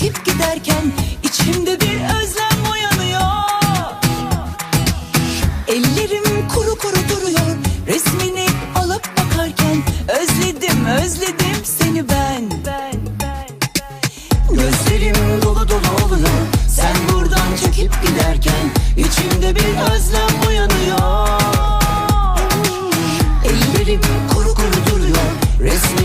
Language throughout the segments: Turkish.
çekip giderken içimde bir özlem uyanıyor. Ellerim kuru kuru duruyor resmini alıp bakarken Özledim özledim seni ben. Gözlerim dolu dolu oluyor sen buradan çekip giderken içimde bir özlem uyanıyor. Ellerim kuru kuru duruyor resmini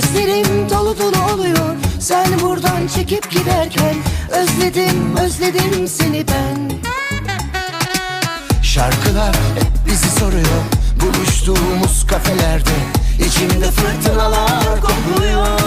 Gözlerim dolu dolu oluyor. Sen buradan çekip giderken Özledim özledim seni ben. Şarkılar hep bizi soruyor. Buluştuğumuz kafelerde İçimde fırtınalar kopuyor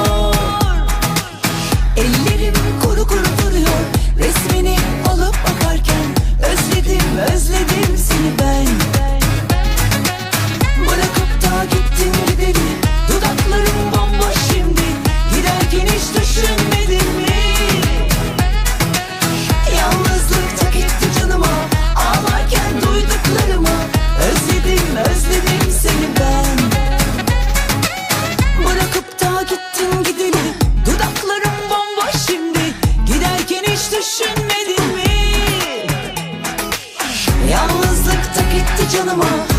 canıma.